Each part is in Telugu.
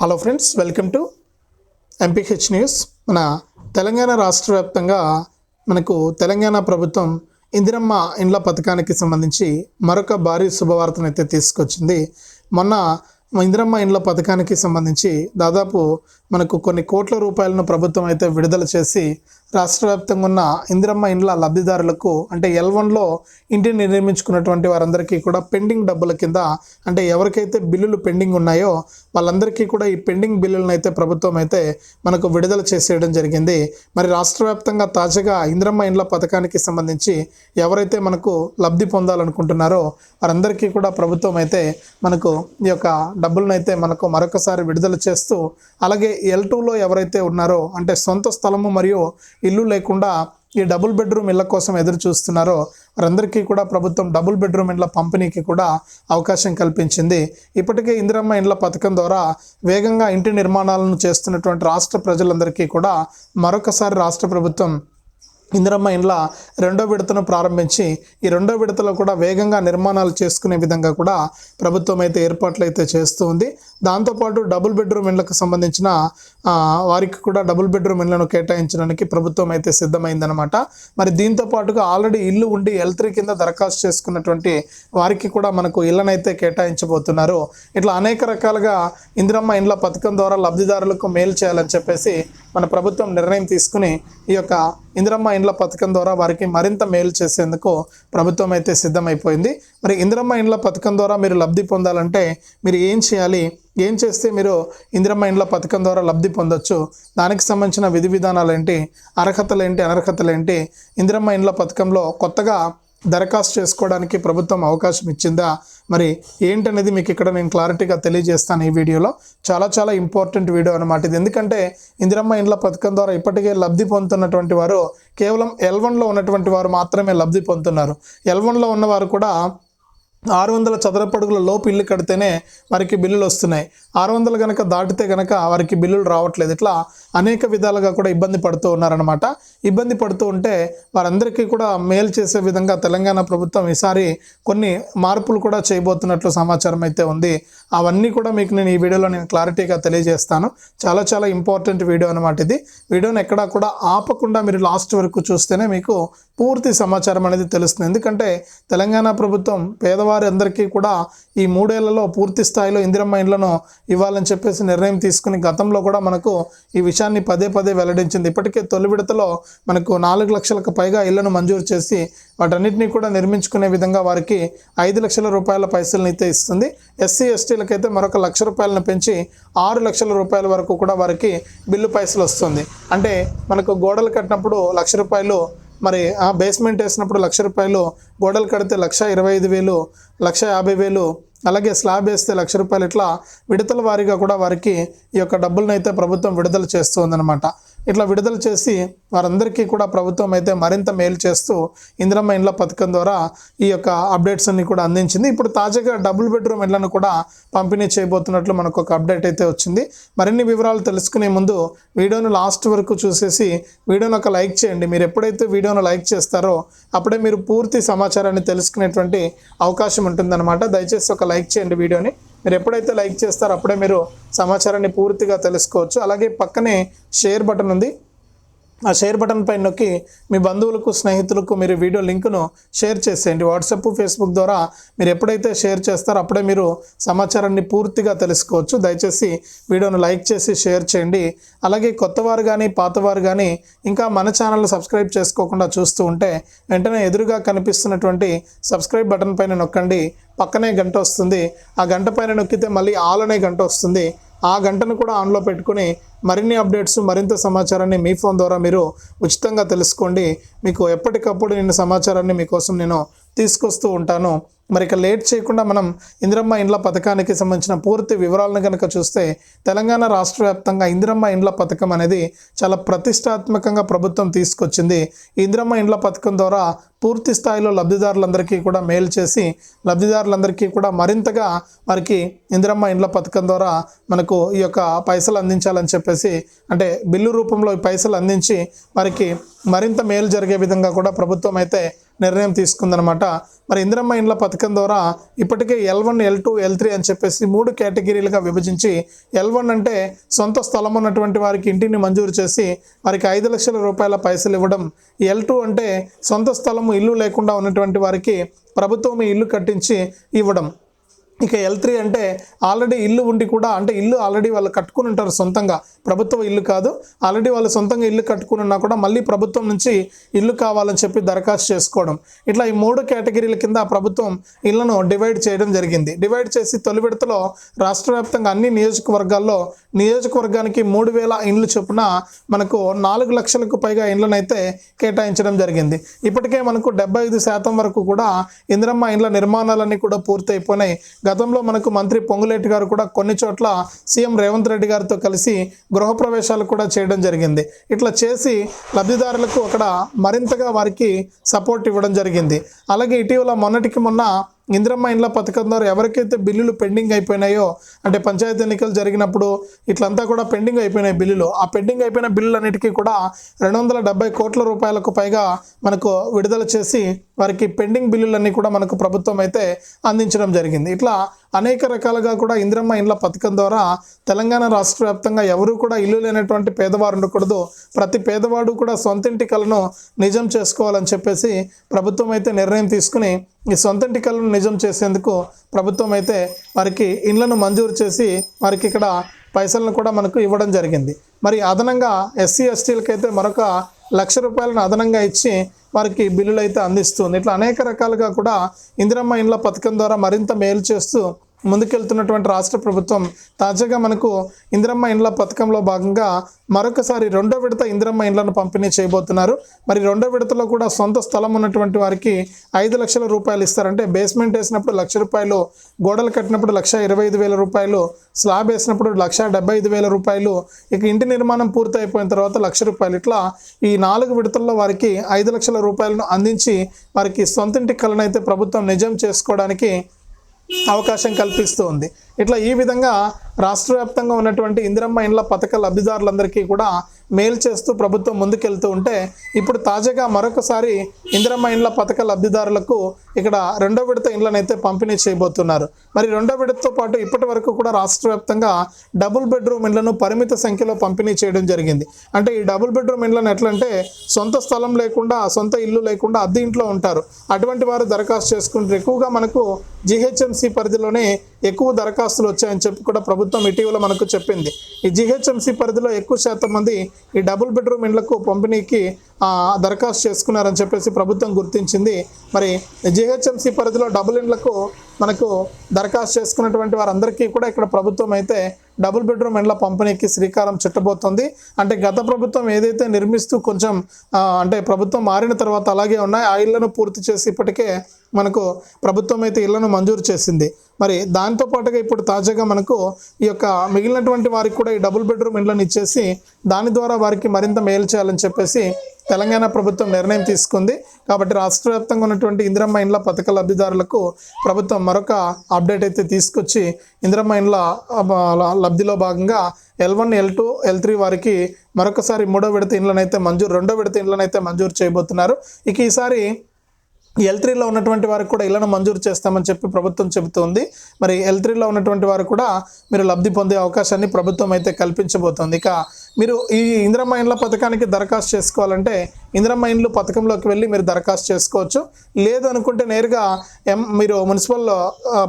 Hello friends welcome to MPH news మన తెలంగాణ రాష్ట్ర వ్యాప్తంగా మనకు తెలంగాణ ప్రభుత్వం ఇందిరమ్మ ఇండ్ల పథకానికి సంబంధించి మరొక భారీ శుభవార్తను అయితే తీసుకొచ్చింది. మొన్న ఇందిరమ్మ ఇండ్ల పథకానికి సంబంధించి దాదాపు మనకు కొన్ని కోట్ల రూపాయలను ప్రభుత్వం అయితే విడుదల చేసి రాష్ట్ర వ్యాప్తంగా ఉన్న ఇందిరమ్మ ఇండ్ల లబ్ధిదారులకు అంటే ఎల్ వన్లో ఇంటిని నిర్మించుకున్నటువంటి వారందరికీ కూడా పెండింగ్ డబ్బుల కింద అంటే ఎవరికైతే బిల్లులు పెండింగ్ ఉన్నాయో వాళ్ళందరికీ కూడా ఈ పెండింగ్ బిల్లులను అయితే ప్రభుత్వం అయితే మనకు విడుదల చేసేయడం జరిగింది. మరి రాష్ట్ర వ్యాప్తంగా తాజాగా ఇందిరమ్మ ఇండ్ల పథకానికి సంబంధించి ఎవరైతే మనకు లబ్ధి పొందాలనుకుంటున్నారో వారందరికీ కూడా ప్రభుత్వం అయితే మనకు ఈ యొక్క డబ్బులను అయితే మనకు మరొకసారి విడుదల చేస్తూ అలాగే ఎల్ టూలో ఎవరైతే ఉన్నారో అంటే సొంత స్థలము మరియు ఇల్లు లేకుండా ఈ డబుల్ బెడ్రూమ్ ఇళ్ళ కోసం ఎదురు చూస్తున్నారో వారందరికీ కూడా ప్రభుత్వం డబుల్ బెడ్రూమ్ ఇండ్ల పంపిణీకి కూడా అవకాశం కల్పించింది. ఇప్పటికే ఇందిరమ్మ ఇండ్ల పథకం ద్వారా వేగంగా ఇంటి నిర్మాణాలను చేస్తున్నటువంటి రాష్ట్ర ప్రజలందరికీ కూడా మరొకసారి రాష్ట్ర ప్రభుత్వం ఇందిరమ్మ ఇండ్ల రెండో విడతను ప్రారంభించి ఈ రెండో విడతలో కూడా వేగంగా నిర్మాణాలు చేసుకునే విధంగా కూడా ప్రభుత్వం అయితే ఏర్పాట్లు అయితే చేస్తూ ఉంది. దాంతోపాటు డబుల్ బెడ్రూమ్ ఇండ్లకు సంబంధించిన వారికి కూడా డబుల్ బెడ్రూమ్ ఇండ్లను కేటాయించడానికి ప్రభుత్వం అయితే సిద్ధమైందనమాట మరి దీంతో పాటుగా ఆల్రెడీ ఇల్లు ఉండి ఎల్ త్రీ కింద దరఖాస్తు చేసుకున్నటువంటి వారికి కూడా మనకు ఇళ్ళనైతే కేటాయించబోతున్నారు. ఇట్లా అనేక రకాలుగా ఇందిరమ్మ ఇండ్ల పథకం ద్వారా లబ్ధిదారులకు మేలు చేయాలని చెప్పేసి మన ప్రభుత్వం నిర్ణయం తీసుకుని ఈ యొక్క ఇందిరమ్మ ఇండ్ల పథకం ద్వారా వారికి మరింత మేలు చేసేందుకు ప్రభుత్వం అయితే సిద్ధమైపోయింది. మరి ఇందిరమ్మ ఇండ్ల పథకం ద్వారా మీరు లబ్ధి పొందాలంటే మీరు ఏం చేయాలి? ఏం చేస్తే మీరు ఇందిరమ్మ ఇండ్ల పథకం ద్వారా లబ్ధి పొందొచ్చు? దానికి సంబంధించిన విధి విధానాలు ఏంటి? అర్హతలు ఏంటి? అనర్హతలు ఏంటి? ఇందిరమ్మ ఇండ్ల పథకంలో కొత్తగా దరఖాస్తు చేసుకోవడానికి ప్రభుత్వం అవకాశం ఇచ్చిందా? మరి ఏంటనేది మీకు ఇక్కడ నేను క్లారిటీగా తెలియజేస్తాను ఈ వీడియోలో. చాలా చాలా ఇంపార్టెంట్ వీడియో అనమాట ఇది. ఎందుకంటే ఇందిరమ్మ ఇండ్ల పథకం ద్వారా ఇప్పటికే లబ్ధి పొందుతున్నటువంటి వారు కేవలం ఎల్వన్లో ఉన్నటువంటి వారు మాత్రమే లబ్ధి పొందుతున్నారు. ఎల్వన్లో ఉన్నవారు కూడా ఆరు వందల చదరపడుగుల లోపు ఇల్లు కడితేనే వారికి బిల్లులు వస్తున్నాయి. ఆరు వందలు కనుక దాటితే కనుక వారికి బిల్లులు రావట్లేదు. ఇట్లా అనేక విధాలుగా కూడా ఇబ్బంది పడుతూ ఉన్నారనమాట ఇబ్బంది పడుతూ ఉంటే వారందరికీ కూడా మేలు చేసే విధంగా తెలంగాణ ప్రభుత్వం ఈసారి కొన్ని మార్పులు కూడా చేయబోతున్నట్లు సమాచారం అయితే ఉంది. అవన్నీ కూడా మీకు నేను ఈ వీడియోలో నేను క్లారిటీగా తెలియజేస్తాను. చాలా చాలా ఇంపార్టెంట్ వీడియో అనమాట ఇది. వీడియోని ఎక్కడా కూడా ఆపకుండా మీరు లాస్ట్ వరకు చూస్తేనే మీకు పూర్తి సమాచారం అనేది తెలుస్తుంది. ఎందుకంటే తెలంగాణ ప్రభుత్వం పేదవారి అందరికీ కూడా ఈ మూడేళ్ళలో పూర్తి స్థాయిలో ఇందిరమ్మ ఇండ్లను ఇవ్వాలని చెప్పేసి నిర్ణయం తీసుకుని గతంలో కూడా మనకు ఈ విషయాన్ని పదే పదే వెల్లడించింది. ఇప్పటికే తొలి విడతలో మనకు నాలుగు లక్షలకు పైగా ఇళ్ళను మంజూరు చేసి వాటన్నిటినీ కూడా నిర్మించుకునే విధంగా వారికి ఐదు లక్షల రూపాయల పైసలను అయితే ఇస్తుంది. ఎస్సీ ఎస్టీలకైతే మరొక లక్ష రూపాయలను పెంచి ఆరు లక్షల రూపాయల వరకు కూడా వారికి బిల్లు పైసలు వస్తుంది అంటే మనకు గోడలు కట్టినప్పుడు లక్ష రూపాయలు మరి ఆ బేస్మెంట్ వేసినప్పుడు లక్ష రూపాయలు గోడలు కడితే లక్ష ఇరవై ఐదు వేలు లక్ష యాభై వేలు అలాగే స్లాబ్ వేస్తే లక్ష రూపాయలు ఇట్లా విడతల వారీగా కూడా వారికి ఈ యొక్క డబ్బులను అయితే ప్రభుత్వం విడుదల చేస్తుందన్నమాట ఇట్లా విడుదల చేసి వారందరికీ కూడా ప్రభుత్వం అయితే మరింత మేలు చేస్తూ ఇందిరమ్మ ఇండ్ల పథకం ద్వారా ఈ యొక్క అప్డేట్స్ అన్ని కూడా అందించింది. ఇప్పుడు తాజాగా డబుల్ బెడ్రూమ్ ఇళ్ళను కూడా పంపిణీ చేయబోతున్నట్లు మనకు ఒక అప్డేట్ అయితే వచ్చింది. మరిన్ని వివరాలు తెలుసుకునే ముందు వీడియోను లాస్ట్ వరకు చూసేసి వీడియోను ఒక లైక్ చేయండి. మీరు ఎప్పుడైతే వీడియోను లైక్ చేస్తారో అప్పుడే మీరు పూర్తి సమాచారాన్ని తెలుసుకునేటువంటి అవకాశం ఉంటుందన్నమాట. దయచేసి ఒక లైక్ చేయండి వీడియోని. మీరు ఎప్పుడైతే లైక్ చేస్తారో అప్పుడే మీరు సమాచారాన్ని పూర్తిగా తెలుసుకోవచ్చు. అలాగే పక్కనే షేర్ బటన్ ఉంది. ఆ షేర్ బటన్ పైన నొక్కి మీ బంధువులకు స్నేహితులకు మీరు వీడియో లింకును షేర్ చేసేయండి. వాట్సాప్ ఫేస్బుక్ ద్వారా మీరు ఎప్పుడైతే షేర్ చేస్తారో అప్పుడే మీరు సమాచారాన్ని పూర్తిగా తెలుసుకోవచ్చు. దయచేసి వీడియోను లైక్ చేసి షేర్ చేయండి. అలాగే కొత్తవారు కానీ పాతవారు కానీ ఇంకా మన ఛానల్ సబ్స్క్రైబ్ చేసుకోకుండా చూస్తూ ఉంటే వెంటనే ఎదురుగా కనిపిస్తున్నటువంటి సబ్స్క్రైబ్ బటన్ పైన నొక్కండి. పక్కనే గంట వస్తుంది. ఆ గంట పైన నొక్కితే మళ్ళీ ఆల్ అనే గంట వస్తుంది. ఆ గంటను కూడా ఆన్లో పెట్టుకుని మరిన్ని అప్డేట్స్ మరింత సమాచారాన్ని మీ ఫోన్ ద్వారా మీరు ఉచితంగా తెలుసుకోండి. మీకు ఎప్పటికప్పుడు నేను సమాచారాన్ని మీకోసం నేను తీసుకొస్తూ ఉంటాను. మరి ఇక లేట్ చేయకుండా మనం ఇందిరమ్మ ఇండ్ల పథకానికి సంబంధించిన పూర్తి వివరాలను కనుక చూస్తే తెలంగాణ రాష్ట్ర వ్యాప్తంగా ఇందిరమ్మ ఇండ్ల పథకం అనేది చాలా ప్రతిష్టాత్మకంగా ప్రభుత్వం తీసుకొచ్చింది. ఇందిరమ్మ ఇండ్ల పథకం ద్వారా పూర్తి స్థాయిలో లబ్ధిదారులందరికీ కూడా మేలు చేసి లబ్ధిదారులందరికీ కూడా మరింతగా వారికి ఇందిరమ్మ ఇండ్ల పథకం ద్వారా మనకు ఈ యొక్క పైసలు అందించాలని చెప్పి చెప్పేసి అంటే బిల్లు రూపంలో పైసలు అందించి వారికి మరింత మేలు జరిగే విధంగా కూడా ప్రభుత్వం అయితే నిర్ణయం తీసుకుందనమాట మరి ఇందిరమ్మ ఇండ్ల పథకం ద్వారా ఇప్పటికే L one L two L three అని చెప్పేసి మూడు కేటగిరీలుగా విభజించి ఎల్ వన్ అంటే సొంత స్థలం ఉన్నటువంటి వారికి ఇంటిని మంజూరు చేసి వారికి ఐదు లక్షల రూపాయల పైసలు ఇవ్వడం. ఎల్ టూ అంటే సొంత స్థలము ఇల్లు లేకుండా ఉన్నటువంటి వారికి ప్రభుత్వం ఇల్లు కట్టించి ఇవ్వడం. ఇక ఎల్ త్రీ అంటే ఆల్రెడీ ఇల్లు ఉండి కూడా అంటే ఇల్లు ఆల్రెడీ వాళ్ళు కట్టుకుని ఉంటారు సొంతంగా. ప్రభుత్వ ఇల్లు కాదు. ఆల్రెడీ వాళ్ళు సొంతంగా ఇల్లు కట్టుకుని ఉన్నా కూడా మళ్ళీ ప్రభుత్వం నుంచి ఇల్లు కావాలని చెప్పి దరఖాస్తు చేసుకోవడం. ఇట్లా ఈ మూడు కేటగిరీల కింద ప్రభుత్వం ఇళ్ళను డివైడ్ చేయడం జరిగింది. డివైడ్ చేసి తొలి విడతలో రాష్ట్ర వ్యాప్తంగా అన్ని నియోజకవర్గాల్లో నియోజకవర్గానికి మూడు వేల ఇండ్లు చొప్పున మనకు నాలుగు లక్షలకు పైగా ఇండ్లనైతే కేటాయించడం జరిగింది. ఇప్పటికే మనకు డెబ్బై ఐదు శాతం వరకు కూడా ఇందిరమ్మ ఇండ్ల నిర్మాణాలన్నీ కూడా పూర్తయిపోయినాయి. గతంలో మనకు మంత్రి పొంగులేటి గారు కూడా కొన్ని చోట్ల సీఎం రేవంత్ రెడ్డి గారితో కలిసి గృహప్రవేశాలు కూడా చేయడం జరిగింది. ఇట్లా చేసి లబ్ధిదారులకు అక్కడ మరింతగా వారికి సపోర్ట్ ఇవ్వడం జరిగింది. అలాగే ఇటీవల మొన్నటికి మొన్న ఇందిరమ్మ ఇండ్ల పథకం ద్వారా ఎవరికైతే బిల్లులు పెండింగ్ అయిపోయినాయో అంటే పంచాయతీ ఎన్నికలు జరిగినప్పుడు ఇట్లంతా కూడా పెండింగ్ అయిపోయినాయి బిల్లులు. ఆ పెండింగ్ అయిపోయిన బిల్లులన్నిటికీ కూడా రెండు వందల డెబ్బై కోట్ల రూపాయలకు పైగా మనకు విడుదల చేసి వారికి పెండింగ్ బిల్లులన్నీ కూడా మనకు ప్రభుత్వం అయితే అందించడం జరిగింది. ఇట్లా అనేక రకాలుగా కూడా ఇందిరమ్మ ఇండ్ల పథకం ద్వారా తెలంగాణ రాష్ట్ర వ్యాప్తంగా ఎవరూ కూడా ఇల్లు లేనటువంటి పేదవారు ఉండకూడదు. ప్రతి పేదవాడు కూడా సొంతింటి కలను నిజం చేసుకోవాలని చెప్పేసి ప్రభుత్వం అయితే నిర్ణయం తీసుకుని ఈ సొంతంటి కలను నిజం చేసేందుకు ప్రభుత్వం అయితే వారికి ఇండ్లను మంజూరు చేసి వారికి ఇక్కడ పైసలను కూడా మనకు ఇవ్వడం జరిగింది. మరి అదనంగా ఎస్సీ ఎస్టీలకైతే మరొక లక్ష రూపాయలను అదనంగా ఇచ్చి వారికి బిల్లులు అయితే అందిస్తుంది. ఇట్లా అనేక రకాలుగా కూడా ఇందిరమ్మ ఇండ్ల పథకం ద్వారా మరింత మేలు చేస్తూ ముందుకెళ్తున్నటువంటి రాష్ట్ర ప్రభుత్వం తాజాగా మనకు ఇందిరమ్మ ఇండ్ల పథకంలో భాగంగా మరొకసారి రెండో విడత ఇందిరమ్మ ఇండ్లను పంపిణీ చేయబోతున్నారు. మరి రెండో విడతలో కూడా సొంత స్థలం ఉన్నటువంటి వారికి ఐదు లక్షల రూపాయలు ఇస్తారంటే బేస్మెంట్ వేసినప్పుడు లక్ష రూపాయలు గోడలు కట్టినప్పుడు లక్ష ఇరవై ఐదు వేల రూపాయలు స్లాబ్ వేసినప్పుడు లక్ష డెబ్బై ఐదు వేల రూపాయలు ఇక ఇంటి నిర్మాణం పూర్తి అయిపోయిన తర్వాత లక్ష రూపాయలు. ఇట్లా ఈ నాలుగు విడతల్లో వారికి ఐదు లక్షల రూపాయలను అందించి వారికి సొంత ఇంటి కళను అయితే ప్రభుత్వం నిజం చేసుకోవడానికి అవకాశం కల్పిస్తూ ఉంది ఇట్లా ఈ విధంగా రాష్ట్ర వ్యాప్తంగా ఉన్నటువంటి ఇందిరమ్మ ఇండ్ల పథక లబ్ధిదారులందరికీ కూడా మేలు చేస్తూ ప్రభుత్వం ముందుకెళ్తూ ఉంటే ఇప్పుడు తాజాగా మరొకసారి ఇందిరమ్మ ఇండ్ల పథక లబ్ధిదారులకు ఇక్కడ రెండో విడత ఇండ్లనైతే పంపిణీ చేయబోతున్నారు. మరి రెండో విడతతో పాటు ఇప్పటి వరకు కూడా రాష్ట్ర వ్యాప్తంగా డబుల్ బెడ్రూమ్ ఇండ్లను పరిమిత సంఖ్యలో పంపిణీ చేయడం జరిగింది. అంటే ఈ డబుల్ బెడ్రూమ్ ఇండ్లను ఎట్లంటే సొంత స్థలం లేకుండా సొంత ఇల్లు లేకుండా అద్దె ఇంట్లో ఉంటారు. అటువంటి వారు దరఖాస్తు చేసుకుంటారు. ఎక్కువగా మనకు జిహెచ్ఎంసి పరిధిలోనే ఎక్కువ దరఖాస్తులు వచ్చాయని చెప్పి కూడా ప్రభుత్వం ఇటీవల మనకు చెప్పింది. ఈ జిహెచ్ఎంసీ పరిధిలో ఎక్కువ శాతం మంది ఈ డబుల్ బెడ్రూమ్ ఇండ్లకు పంపిణీకి దరఖాస్తు చేసుకున్నారని చెప్పేసి ప్రభుత్వం గుర్తించింది. మరి జిహెచ్ఎంసి పరిధిలో డబుల్ ఇండ్లకు మనకు దరఖాస్తు చేసుకున్నటువంటి వారందరికీ కూడా ఇక్కడ ప్రభుత్వం అయితే డబుల్ బెడ్రూమ్ ఇండ్ల పంపిణీకి శ్రీకారం చుట్టబోతోంది. అంటే గత ప్రభుత్వం ఏదైతే నిర్మిస్తూ కొంచెం అంటే ప్రభుత్వం మారిన తర్వాత అలాగే ఉన్నాయి. ఆ ఇళ్ళను పూర్తి చేసి ఇప్పటికే మనకు ప్రభుత్వం అయితే ఇళ్ళను మంజూరు చేసింది. మరి దాంతో పాటుగా ఇప్పుడు తాజాగా మనకు ఈ యొక్క మిగిలినటువంటి వారికి కూడా ఈ డబుల్ బెడ్రూమ్ ఇండ్లను ఇచ్చేసి దాని ద్వారా వారికి మరింత మేలు చేయాలని చెప్పేసి తెలంగాణ ప్రభుత్వం నిర్ణయం తీసుకుంది. కాబట్టి రాష్ట్ర వ్యాప్తంగా ఉన్నటువంటి ఇందిరమ్మ ఇండ్ల పథక లబ్ధిదారులకు ప్రభుత్వం మరొక అప్డేట్ అయితే తీసుకొచ్చి ఇందిరమ్మ ఇండ్ల లబ్ధిలో భాగంగా L one L two L three వారికి మరొకసారి మూడో విడత ఇండ్లనైతే మంజూరు రెండో విడత ఇండ్లనైతే మంజూరు చేయబోతున్నారు. ఇక ఈసారి ఎల్ త్రీలో ఉన్నటువంటి వారికి కూడా ఇళ్ళను మంజూరు చేస్తామని చెప్పి ప్రభుత్వం చెబుతోంది. మరి ఎల్ త్రీలో ఉన్నటువంటి వారు కూడా మీరు లబ్ధి పొందే అవకాశాన్ని ప్రభుత్వం అయితే కల్పించబోతోంది. ఇక మీరు ఈ ఇందిరమ్మ ఇండ్ల పథకానికి దరఖాస్తు చేసుకోవాలంటే ఇందిరమ్మ ఇండ్లు పథకంలోకి వెళ్ళి మీరు దరఖాస్తు చేసుకోవచ్చు. లేదు అనుకుంటే నేరుగా ఎం మీరు మున్సిపల్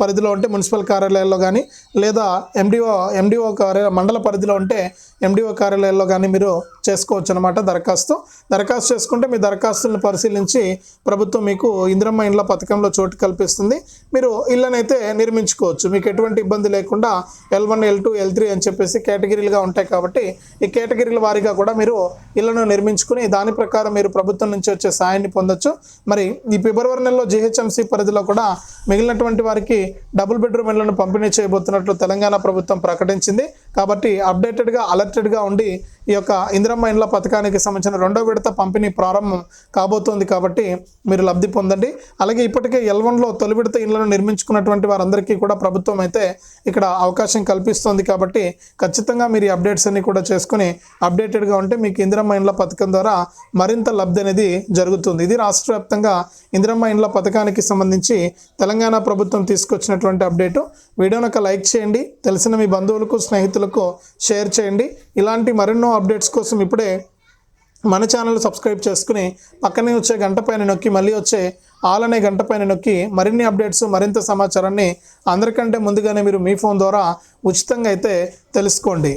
పరిధిలో ఉంటే మున్సిపల్ కార్యాలయాల్లో కానీ లేదా ఎండిఓ ఎండిఓ కార్య మండల పరిధిలో ఉంటే ఎండిఓ కార్యాలయాల్లో కానీ మీరు చేసుకోవచ్చు అనమాట దరఖాస్తు. దరఖాస్తు చేసుకుంటే మీ దరఖాస్తులను పరిశీలించి ప్రభుత్వం మీకు ఇందిరమ్మ ఇండ్ల పథకంలో చోటు కల్పిస్తుంది. మీరు ఇళ్ళనైతే నిర్మించుకోవచ్చు. మీకు ఎటువంటి ఇబ్బంది లేకుండా L one L two L three అని చెప్పేసి కేటగిరీలుగా ఉంటాయి కాబట్టి ఈ కేటగిరీల వారీగా కూడా మీరు ఇళ్ళను నిర్మించుకుని దాని ప్రకారం మీరు ప్రభుత్వం నుంచి వచ్చే సాయాన్ని పొందొచ్చు. మరి ఈ ఫిబ్రవరి నెలలో జిహెచ్ఎంసీ పరిధిలో కూడా మిగిలినటువంటి వారికి డబుల్ బెడ్రూమ్ ఇళ్ళను పంపిణీ చేయబోతున్నట్లు తెలంగాణ ప్రభుత్వం ప్రకటించింది. కాబట్టి అప్డేటెడ్గా అలర్టెడ్గా ఉండి ఈ యొక్క ఇందిరమ్మ ఇండ్ల పథకానికి సంబంధించిన రెండో విడత పంపిణీ ప్రారంభం కాబోతోంది కాబట్టి మీరు లబ్ధి పొందండి. అలాగే ఇప్పటికే ఎల్వన్లో తొలి విడత ఇండ్లను నిర్మించుకున్నటువంటి వారందరికీ కూడా ప్రభుత్వం అయితే ఇక్కడ అవకాశం కల్పిస్తోంది కాబట్టి ఖచ్చితంగా మీరు ఈ అప్డేట్స్ అన్ని కూడా చేసుకుని అప్డేటెడ్గా ఉంటే మీకు ఇందిరమ్మ ఇండ్ల పథకం ద్వారా మరింత లబ్ధి అనేది జరుగుతుంది. ఇది రాష్ట్ర వ్యాప్తంగా ఇందిరమ్మ ఇండ్ల పథకానికి సంబంధించి తెలంగాణ ప్రభుత్వం తీసుకొచ్చినటువంటి అప్డేటు. వీడియోను ఒక లైక్ చేయండి. తెలిసిన మీ బంధువులకు మిత్రులకు షేర్ చేయండి. ఇలాంటి మరెన్నో అప్డేట్స్ కోసం ఇప్పుడే మన ఛానల్ సబ్స్క్రైబ్ చేసుకుని పక్కనే వచ్చే గంట పైన నొక్కి మళ్ళీ వచ్చే ఆల్ అనే గంట పైన నొక్కి మరిన్ని అప్డేట్స్ మరింత సమాచారాన్ని అందరికంటే ముందుగానే మీరు మీ ఫోన్ ద్వారా ఉచితంగా అయితే తెలుసుకోండి.